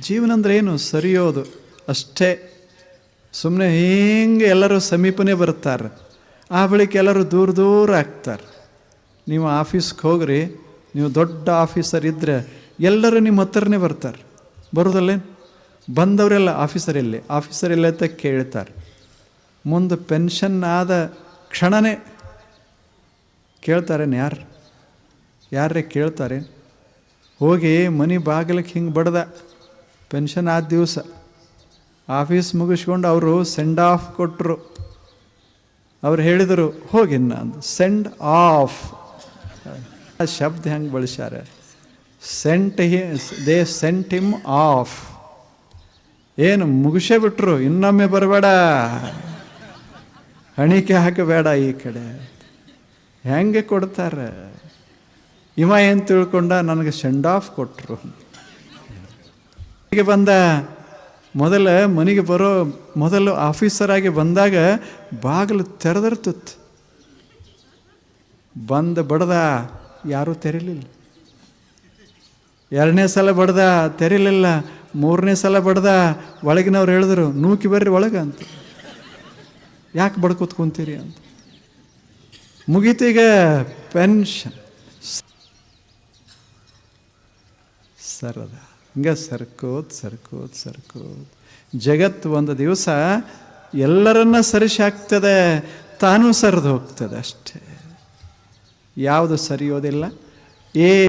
ಜೀವನ ಅಂದ್ರೆ ಏನು? ಸರಿಯೋದು. ಅಷ್ಟೇ. ಸುಮ್ಮನೆ ಹಿಂಗೆ ಎಲ್ಲರೂ ಸಮೀಪನೇ ಬರ್ತಾರೆ ಆ ಬಳಿಕ ಎಲ್ಲರೂ ದೂರ ದೂರ ಆಗ್ತಾರೆ. ನೀವು ಆಫೀಸ್ಗೆ ಹೋಗ್ರಿ. ನೀವು ದೊಡ್ಡ ಆಫೀಸರ್ ಇದ್ದರೆ ಎಲ್ಲರೂ ನಿಮ್ಮ ಹತ್ರನೇ ಬರ್ತಾರೆ. ಬರೋದಲ್ಲೇ ಬಂದವರೆಲ್ಲ ಆಫೀಸರ್ ಇಲ್ಲಿ ಆಫೀಸರ್ ಇಲ್ಲ ಅಂತ ಕೇಳ್ತಾರೆ. ಮುಂದೆ ಪೆನ್ಷನ್ ಆದ ಕ್ಷಣನೇ ಕೇಳ್ತಾರೇನು ಯಾರು? ಯಾರೇ ಕೇಳ್ತಾರೆ? ಹೋಗಿ ಮನೆ ಬಾಗಿಲಕ್ಕೆ ಹಿಂಗೆ ಬಡ್ದ. ಪೆನ್ಷನ್ ಆದ ದಿವಸ ಆಫೀಸ್ ಮುಗಿಸ್ಕೊಂಡು ಅವರು ಸೆಂಡ್ ಆಫ್ ಕೊಟ್ಟರು ಅವ್ರು ಹೇಳಿದರು ಹೋಗಿನ್ನ ಅಂದು ಸೆಂಡ್ ಆಫ್ ಆ ಶಬ್ದ ಹೆಂಗೆ ಬಳಸ್ಯಾರೆ? Sent he they sent him off ಏನು, ಮುಗಿಸೇ ಬಿಟ್ರು, ಇನ್ನೊಮ್ಮೆ ಬರಬೇಡ. ಹಣಿಕೆ ಹಾಕಬೇಡ ಈ ಕಡೆ. ಹೆಂಗೆ ಕೊಡ್ತಾರೆ? ಇವ ಏನು ತಿಳ್ಕೊಂಡ, ನನಗೆ ಸೆಂಡ್ ಆಫ್ ಕೊಟ್ಟರು ಹೀಗೆ ಬಂದ, ಮೊದಲ ಮನೆಗೆ ಬರೋ ಮೊದಲು ಆಫೀಸರ್ ಆಗಿ ಬಂದಾಗ ಬಾಗಿಲು ತೆರೆದಿರ್ತಿತ್ತು ಬಂದ ಬಡದ ಯಾರೂ ತೆರಿಲಿಲ್ಲ ಎರಡನೇ ಸಲ ಬಡ್ದ ತೆರಿಲಿಲ್ಲ ಮೂರನೇ ಸಲ ಬಡ್ದ ಒಳಗಿನವ್ರು ಹೇಳಿದ್ರು, ನೂಕಿ ಬರ್ರಿ ಒಳಗೆ ಅಂತ. ಯಾಕೆ ಬಡ್ಕೋತ್ ಕುಂತೀರಿ ಅಂತ. ಮುಗೀತೀಗ ಪೆನ್ಷನ್. ಸರದ. ಹಿಂಗೆ ಸರ್ಕೋತ್ ಸರ್ಕೋತ್ ಸರ್ಕೋತ್. ಜಗತ್ತು ಒಂದು ದಿವಸ ಎಲ್ಲರನ್ನ ಸರಿಸಿ ಹಾಕ್ತದೆ, ತಾನೂ ಸರಿದು ಹೋಗ್ತದೆ ಅಷ್ಟೇ. ಯಾವುದು ಸರಿಯೋದಿಲ್ಲ, ಏ